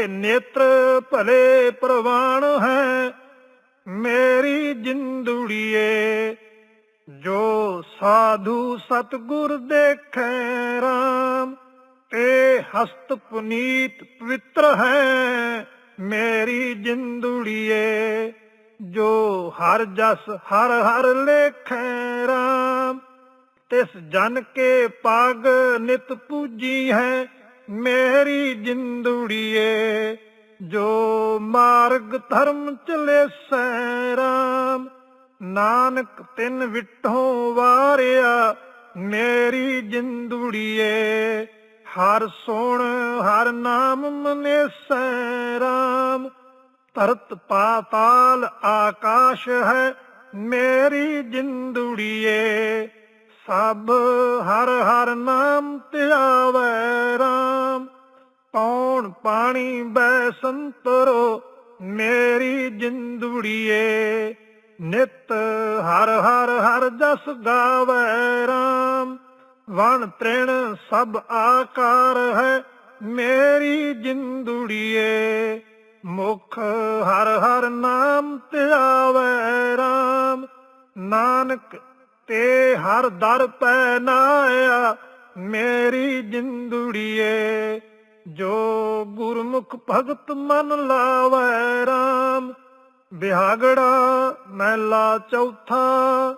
ਤੇਰੇ ਨੇਤਰ ਭਲੇ ਪ੍ਰਵਾਨ ਹੈ, ਮੇਰੀ ਜਿੰਦੂੜੀਏ, ਜੋ ਸਾਧੂ ਸਤਗੁਰ ਦੇਖੈ RAM ਤੇ ਹਸਤ ਪੁਨੀਤ ਪਵਿੱਤਰ ਹੈ, ਮੇਰੀ ਜਿੰਦੂੜੀਏ, ਜੋ ਹਰ ਜਸ, ਹਰ ਹਰ ਲੇਖੈ ਰਾਮ, ਤਿਸ ਜਨ ਕੇ ਪਾਗ ਨਿਤ ਪੂਜੀ ਹੈ ਮੇਰੀ ਜਿੰਦੂੜੀਏ, ਜੋ ਮਾਰਗ ਧਰਮ ਚਲੇ ਸੈ ਰਾਮ ਨਾਨਕ ਤਿੰਨ ਵਿਟੋਂ ਵਾਰਿਆ, ਮੇਰੀ ਜਿੰਦੂੜੀਏ, ਹਰ ਸੋਣ, ਹਰ ਨਾਮ ਮਨੇ ਸੈਰਾਮ। ਤਰਤ ਪਾਤਾਲ ਆਕਾਸ਼ ਹੈ ਮੇਰੀ ਜਿੰਦੂੜੀਏ ਸਭ ਹਰ ਹਰ ਨਾਮ ਧਿਆਵੈ RAM ਪੌਣ ਪਾਣੀ ਬੈ ਸੰਤਰੋ, ਮੇਰੀ ਜਿੰਦੂੜੀਏ। ਨਿਤ ਹਰ ਹਰ ਹਰ ਜਸ ਗਾਵੈ ਰਾਮ। ਵਣ ਤ੍ਰਿਣ ਸਭ ਆਕਾਰ ਹੈ ਮੇਰੀ ਜਿੰਦੂੜੀਏ। ਮੁਖ ਹਰ ਹਰ ਨਾਮ ਧਿਆਵੈ RAM ਨਾਨਕ ਤੇ ਹਰ ਦਰ ਪੈ ਨਾਇਆ ਮੇਰੀ ਜਿੰਦੜੀਏ, ਜੋ ਗੁਰਮੁਖ ਭਗਤ ਮਨ ਲਾਵੈ RAM ਬਿਹਾਗੜਾ ਮਹਿਲਾ ਚੌਥਾ,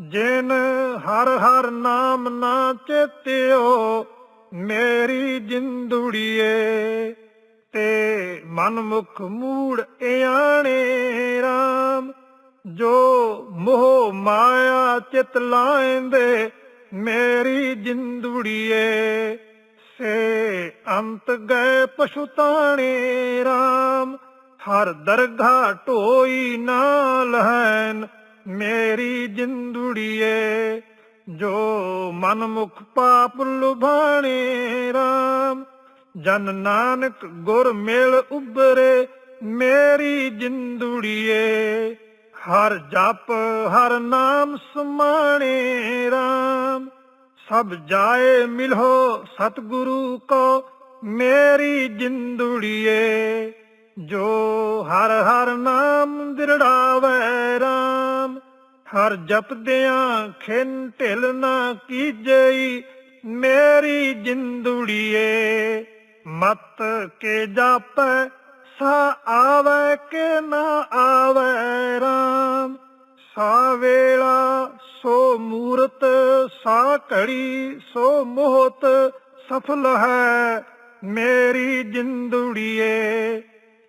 ਜਿਨ ਹਰ ਹਰ ਨਾਮ ਨਾ ਚੇਤਿਓ, ਮੇਰੀ ਜਿੰਦੜੀਏ, ਤੇ ਮਨਮੁਖ ਮੂੜ ਇਆਣੇ RAM ਜੋ ਚਿਤ ਲਾਇੰਦੇ, ਮੇਰੀ ਜਿੰਦੁੜੀਏ, ਸੇ ਅੰਤ ਗਏ ਪਛੁਤਾਣੇ RAM ਹਰ ਦਰਗਾ ਢੋਈ ਨਾਲ ਹੈਨ ਮੇਰੀ ਜਿੰਦੁੜੀਏ, ਜੋ ਮਨ ਮੁਖ ਪਾਪ ਲੁਭਾਣੇ RAM ਜਨ ਨਾਨਕ ਗੁਰ ਮਿਲ ਉਬਰੇ ਮੇਰੀ ਜਿੰਦੁੜੀਏ। ਹਰ ਜਪ, ਹਰ ਨਾਮ ਸਮਾਣੇ RAM ਸਭ ਜਾਏ ਮਿਲੋ ਸਤਿਗੁਰੂ ਕੋ, ਮੇਰੀ ਜਿੰਦੁੜੀਏ। ਜੋ ਹਰ ਹਰ ਨਾਮ ਦਿਰੜਾਵੇ RAM ਹਰ ਜਪਦਿਆਂ ਖਿੰ ਢਿਲ ਨਾ ਕੀਜਈ, ਮੇਰੀ ਜਿੰਦੁੜੀਏ। ਮਤ ਕੇ ਜਾਪੈ ਸਾ ਆਵੇ ਕੇ ਨਾ ਆਵੇ ਰਾਮ, ਸਾ ਵੇਲਾ, ਸੋ ਮੂਰਤ, ਸਾ ਘੜੀ, ਸੋ ਮੋਹਤ ਸਫਲ ਹੈ ਮੇਰੀ ਜਿੰਦੁੜੀਏ।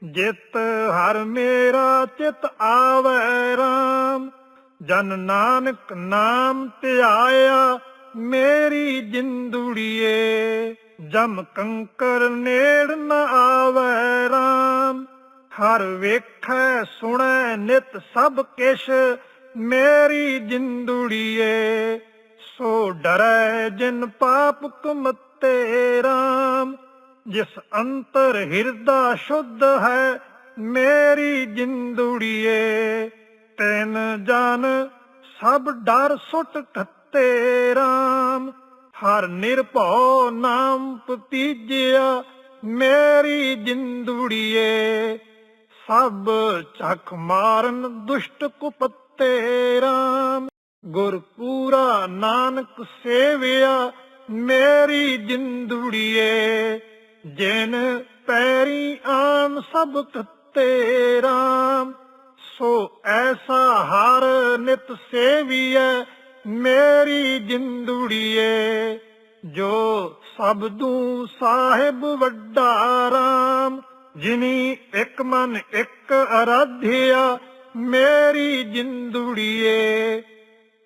ਜਿਤ ਹਰ ਮੇਰਾ ਚਿਤ ਆਵੇ ਰਾਮ, ਜਨ ਨਾਨਕ ਨਾਮ ਧਿਆਇਆ ਮੇਰੀ ਜਿੰਦੁੜੀਏ। ਜਮ ਕੰਕਰ ਨੇੜ ਨਾ ਆਵੇ ਹਰ ਵੇਖੈ, ਸੁਣੈ, ਨਿਤ ਸਭ ਕਿਛ, ਮੇਰੀ ਜਿੰਦੁੜੀਏ। ਸੋ ਡਰੈ ਜਿਨ ਪਾਪ ਕੁਮਤੇ ਰਾਮ, ਜਿਸ ਅੰਤਰ ਹਿਰਦਾ ਸ਼ੁੱਧ ਹੈ, ਮੇਰੀ ਜਿੰਦੂੜੀਏ। ਤੈਨ ਜਨ, ਸਭ ਡਰ ਸੁੱਟ ਖੱਤੇ ਰਾਮ, ਹਰ ਨਿਰਭਉ ਨਾਮ ਪਤੀਜਿਆ ਮੇਰੀ ਜਿੰਦੂੜੀਏ। ਸਭ ਚੱਖ ਮਾਰਨ ਦੁਸ਼ਟ ਕੁਪੱਤੇ RAM ਗੁਰ ਪੂਰਾ ਨਾਨਕ ਸੇਵਿਆ ਮੇਰੀ ਜਿੰਦੁੜੀਏ, ਜਿਨ ਪੈਰੀ ਆਨ ਸਭ ਕੱਤੇ RAM ਸੋ ਐਸਾ ਹਰ ਨਿਤ ਸੇਵੀਐ ਮੇਰੀ ਜਿੰਦੁੜੀਏ, ਜੋ ਸਬਦੂ ਸਾਹਿਬ ਵੱਡਾ ਰਾਮ। ਜਿਨੀ ਇੱਕ ਮਨ ਇੱਕ ਅਰਾਧਿਆ, ਮੇਰੀ ਜਿੰਦੁੜੀਏ।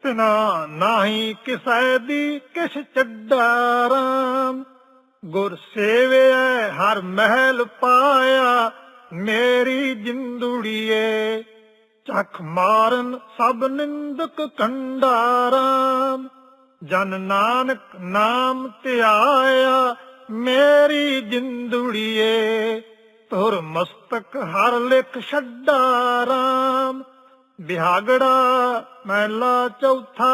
ਤਿਨਾ ਨਾਹੀ ਕਿਸੈ ਦੀ ਕਿਛ ਚੱਡਾ RAM ਗੁਰ ਸੇਵਿਐ, ਹਰ ਮਹਿਲ ਪਾਇਆ, ਮੇਰੀ ਜਿੰਦੁੜੀਏ। ਚੱਖ ਮਾਰਨ ਸਭ ਨਿੰਦਕ ਕੰਡਾਰਾਮ ਜਨ ਨਾਨਕ ਨਾਮ ਧਿਆਇਆ, ਮੇਰੀ ਜਿੰਦੁੜੀਏ। ਤੁਰ ਮਸਤਕ ਹਰ ਲਿਖ ਛੱਡਾ ਛੱਡਾਰਾਮ ਬਿਹਾਗੜਾ ਮਹਿਲਾ ਚੌਥਾ,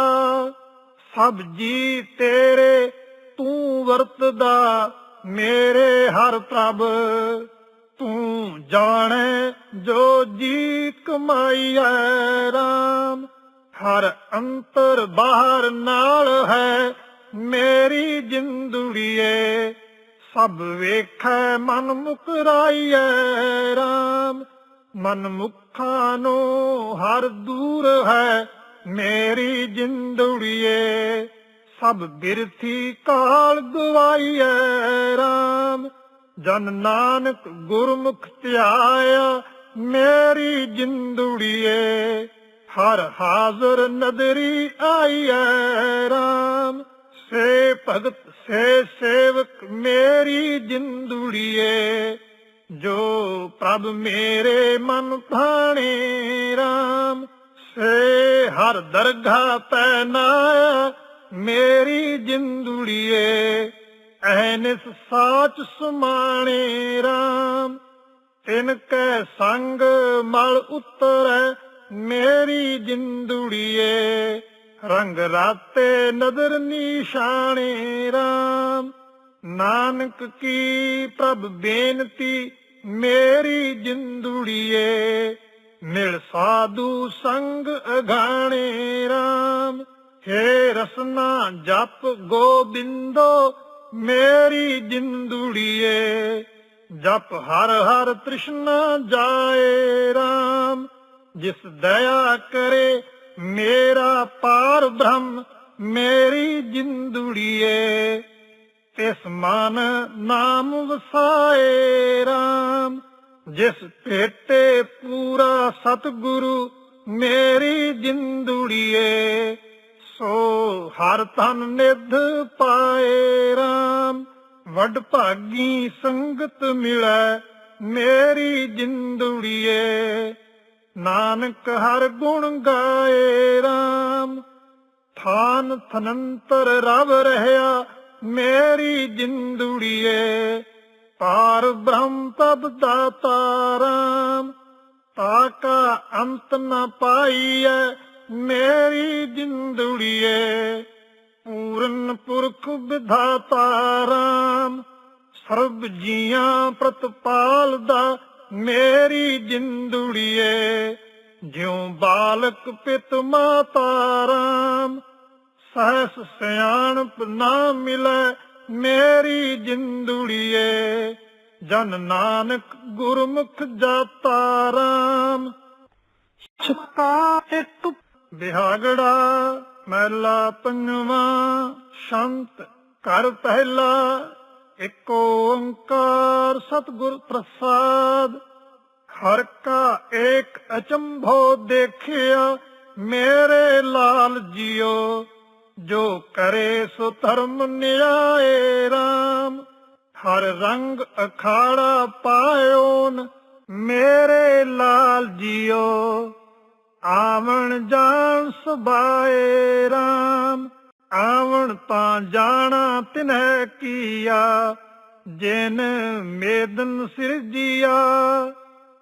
ਸਭ ਜੀ ਤੇਰੇ, ਤੂੰ ਵਰਤਦਾ ਮੇਰੇ ਹਰ ਪ੍ਰਭ। ਤੂੰ ਜਾਣੇ ਜੋ ਜੀ ਕਮਾਈ ਹੈ RAM ਹਰ ਅੰਤਰ ਬਾਹਰ ਨਾਲ ਹੈ ਮੇਰੀ ਜਿੰਦੜੀਏ। ਸਭ ਵੇਖੈ ਮਨ ਮੁਕਰਾਈਐ RAM ਮਨ ਮੁਖਾਂ ਨੂੰ ਹਰ ਦੂਰ ਹੈ ਮੇਰੀ ਜਿੰਦੜੀਏ। ਸਭ ਬਿਰਥੀ ਕਾਲ ਗਵਾਈਐ RAM ਜਨ ਨਾਨਕ ਗੁਰਮੁਖ ਧਿਆਇਆ ਮੇਰੀ ਜਿੰਦੜੀਏ। ਹਰ ਹਾਜ਼ਰ ਨਦਰੀ ਆਈਐ RAM ਸੇ ਭਗਤ ਸੇ ਸੇਵਕ ਮੇਰੀ ਜਿੰਦੂੜੀਏ, ਜੋ ਪ੍ਰਭ ਮੇਰੇ ਮਨ ਭਾਣੇ RAM ਸੇ ਹਰ ਦਰਗਾ ਪੈ ਮੇਰੀ ਜਿੰਦੂੜੀਏ ਐਨਿਸ ਸਾਚ ਸੁਮਾਣੇ RAM ਤਿਨ ਕੈ ਸੰਗ ਮਲ ਉਤਰੈ ਮੇਰੀ ਜਿੰਦੂੜੀਏ ਰੰਗ ਰਾਤੇ ਨਦਰ ਨਿਸ਼ਾਨੇ RAM ਨਾਨਕ ਕੀ ਪ੍ਰਭ ਬੇਨਤੀ, ਮੇਰੀ ਜਿੰਦੜੀਏ, ਮਿਲ ਸਾਧੂ ਸੰਗ ਅਗਾਣੇ RAM ਹੇ ਰਸਨਾ ਜਪ ਗੋਬਿੰਦੋ, ਮੇਰੀ ਜਿੰਦੜੀਏ, ਜਪ ਹਰ ਹਰ ਤ੍ਰਿਸ਼ਨਾ ਜਾਏ RAM ਜਿਸ ਦਇਆ ਕਰੇ ਮੇਰਾ ਪਾਰ ਬ੍ਰਹਮ, ਮੇਰੀ ਜਿੰਦੜੀਏ, ਤਿਸ ਮਨ ਨਾਮ ਵਸਾਏ RAM ਜਿਸ ਭੇਟੇ ਪੂਰਾ ਸਤਿਗੁਰੂ, ਮੇਰੀ ਜਿੰਦੜੀਏ, ਸੋ ਹਰ ਤਨ ਨਿਧ ਪਾਏ RAM ਵੱਡ ਭਾਗੀ ਸੰਗਤ ਮਿਲੈ, ਮੇਰੀ ਜਿੰਦੜੀਏ। ਨਾਨਕ ਹਰ ਗੁਣ ਗਾਏ RAM ਥਾਨ ਥਨੰਤਰ ਰਵ ਰਹਿਆ, ਮੇਰੀ ਜਿੰਦੜੀਏ। ਪਾਰ ਬ੍ਰਹਮ ਤਬ ਦਾਤਾ RAM ਤਾਕਾ ਅੰਤ ਨ ਪਾਈਐ, ਮੇਰੀ ਜਿੰਦੜੀਏ। ਪੂਰਨ ਪੁਰਖ ਵਿਧਾਤਾ RAM ਸਰਬ ਜੀਆਂ ਪ੍ਰਤਪਾਲ ਦਾ ਮੇਰੀ ਜਿੰਦੜੀਏ, ਜਿਉ ਬਾਲਕ ਪਿਤ ਮਾਤਾ ਰਾਮ, ਸਹਸ ਸਿਆਣਪ ਨਾ ਮਿਲੈ ਮੇਰੀ ਜਿੰਦੜੀਏ, ਜਨ ਨਾਨਕ ਗੁਰਮੁਖ ਜਾਤਾ ਰਾਮ। ਛਕਾ ਇੱਕ ਬਿਹਾਗੜਾ ਮਹਿਲਾ ਪੰਜਵਾਂ, ਸ਼ੰਤ ਕਰ ਪਹਿਲਾ ਇੱਕ ਓੰਕਾਰ ਸਤਿਗੁਰ ਪ੍ਰਸਾਦ, ਹਰ ਕਾ ਏਕ ਅਚੰਭੋ ਦੇਖਿਆ, ਮੇਰੇ ਲਾਲ ਜੀਓ, ਜੋ ਕਰੇ ਸੋ ਧਰਮ ਨਿਆਏ RAM ਹਰ ਰੰਗ ਅਖਾੜਾ ਪਾਇਓਨ ਮੇਰੇ ਲਾਲ ਜੀਓ, ਆਵਣ ਜਾਣ ਸੁਬਾਏ RAM ਆਵਣ ਤਾਂ ਜਾਣਾ ਤਿਨਹਿ ਕੀਆ, ਜਿਨ ਮੇਦਨ ਸਿਰਜੀਆ।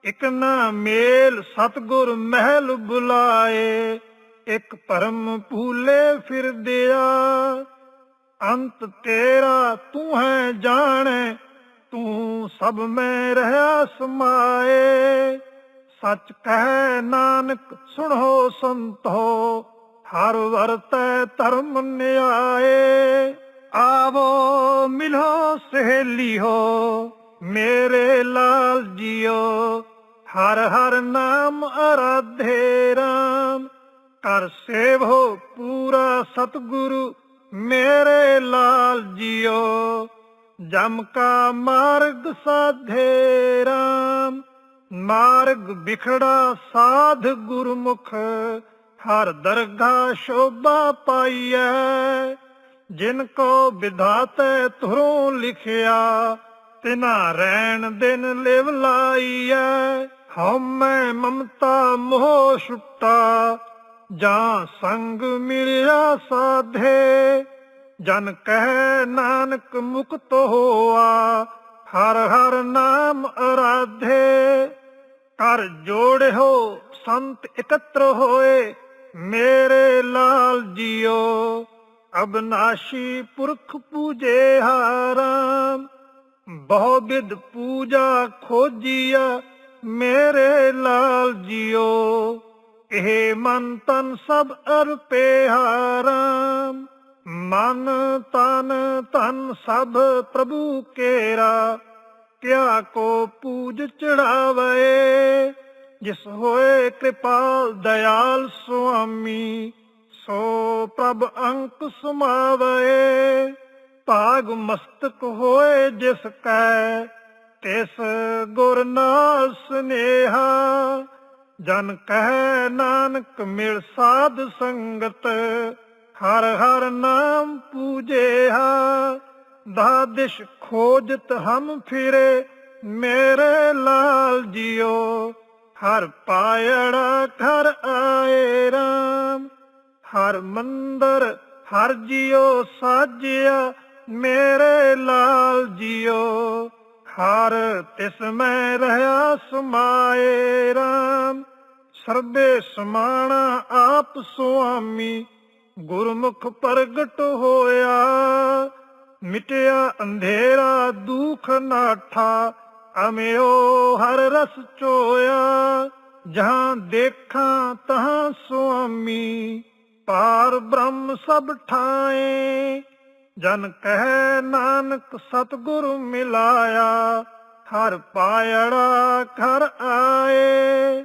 ਇਕ ਨਾ ਮੇਲ ਸਤਗੁਰ ਮਹਿਲ ਬੁਲਾਏ, ਇਕ ਪਰਮ ਭੂਲੇ ਫਿਰਦਿਆ ਅੰਤ ਤੇਰਾ ਤੂੰ ਹੈ ਜਾਣੇ, ਤੂੰ ਸਭ ਮੈਂ ਰਹਾ ਸਮਾਏ। ਸੱਚ ਕਹਿ ਨਾਨਕ ਸੁਣੋ ਸੰਤੋ ਹਰ ਵਰਤੈ ਧਰਮ ਨਿਆਏ। ਆਵੋ ਮਿਲੋ ਸਹੇਲੀ ਹੋ, ਮੇਰੇ ਲਾਲ ਜੀਓ। ਹਰ ਹਰ ਨਾਮ ਅਰਾਧੇ ਰਾਮ ਕਰ ਸੇਵੋ ਪੂਰਾ ਸਤਿਗੁਰੂ, ਮੇਰੇ ਲਾਲ ਜੀਓ। ਜਮ ਕਾ ਮਾਰਗ ਸਾਧੇ ਰਾਮ, ਮਾਰਗ ਵਿਖੜਾ ਸਾਧ ਗੁਰਮੁਖ ਹਰ ਦਰਗਾ ਸ਼ੋਭਾ ਪਾਈਐ। ਜਿਨ ਕੋ ਵਿਧਾਤੈ ਤੁਰੋਂ ਲਿਖਿਆ, ਤਿਨਾ ਰਹਿਣ ਦਿਨ ਲਿਵ ਲਾਈਐ। ਹਉਮੈ ਮਮਤਾ ਮੋਹ ਛੁੱਟਾ, ਜਾਂ ਸੰਗ ਮਿਲਿਆ ਸਾਧੇ। ਜਨ ਕਹਿ ਨਾਨਕ ਮੁਕਤ ਹੋਆ, ਹਰ ਹਰ ਨਾਮ ਅਰਾਧੇ। ਕਰ ਜੋੜਿਓ ਸੰਤ ਇਕੱਤਰ ਹੋਏ ਮੇਰੇ ਲਾਲ ਜੀਓ, ਅਬਨਾਸ਼ੀ ਪੁਰਖ ਪੂਜੇ ਹਾਰਾਮ ਬਹੁ ਵਿਦ ਪੂਜਾ ਖੋਜੀਆ ਮੇਰੇ ਲਾਲ ਜੀਓ, ਇਹ ਮਨ ਤਨ ਸਭ ਅਰਪੇ ਹਾਰਾਮ ਮਨ ਤਨ ਧਨ ਸਭ ਪ੍ਰਭੂ ਕੇਰਾ, ਕਿਆ ਕੋ ਪੂਜ ਚੜਾਵੇ ਜਿਸ ਹੋਏ ਕਿਰਪਾਲ ਦਇਆਲ ਸੁਆਮੀ, ਸੋ ਪ੍ਰਭ ਅੰਕ ਸਮਾਵੇ ਭਾਗ ਮਸਤਕ ਹੋਏ ਜਿਸ ਕੈ, ਤਿਸ ਗੁਰ ਨਾਲ ਸਨੇਹਾ। ਜਨ ਕਹਿ ਨਾਨਕ ਮਿਲ ਸਾਧ ਸੰਗਤ, ਹਰ ਹਰ ਨਾਮ ਪੂਜੇਹਾ। ਦਾਦਿਸ਼ ਖੋਜਤ ਹਮ ਫਿਰੇ, ਮੇਰੇ ਲਾਲ ਜੀਓ। ਹਰ ਪਾਇੜਾ ਘਰ ਆਏ ਰਾਮ। ਹਰ ਮੰਦਰ ਹਰ ਜਿਉ ਸਾਜਿਆ, ਮੇਰੇ ਲਾਲ ਜਿਉ। ਹਰ ਤਿਸ ਮੈਂ ਰਹਾ ਸਮਾਏ ਰਾਮ। ਸਰਬੇ ਸਮਾਣਾ ਆਪ ਸੁਆਮੀ, ਗੁਰਮੁਖ ਪ੍ਰਗਟ ਹੋਇਆ। ਮਿਟਿਆ ਅੰਧੇਰਾ ਦੁਖ ਨਾਠਾ ਅਮਿਓ ਹਰ ਰਸ ਚੋਇਆ, ਜਹਾਂ ਦੇਖਾਂ ਤਹਾਂ ਸੁਆਮੀ, ਪਾਰ ਬ੍ਰਹਮ ਸਭ ਠਾਏ। ਜਨ ਕਹਿ, ਨਾਨਕ ਸਤਿਗੁਰ ਮਿਲਾਇਆ, ਹਰ ਪਾਇੜਾ ਘਰ ਆਏ।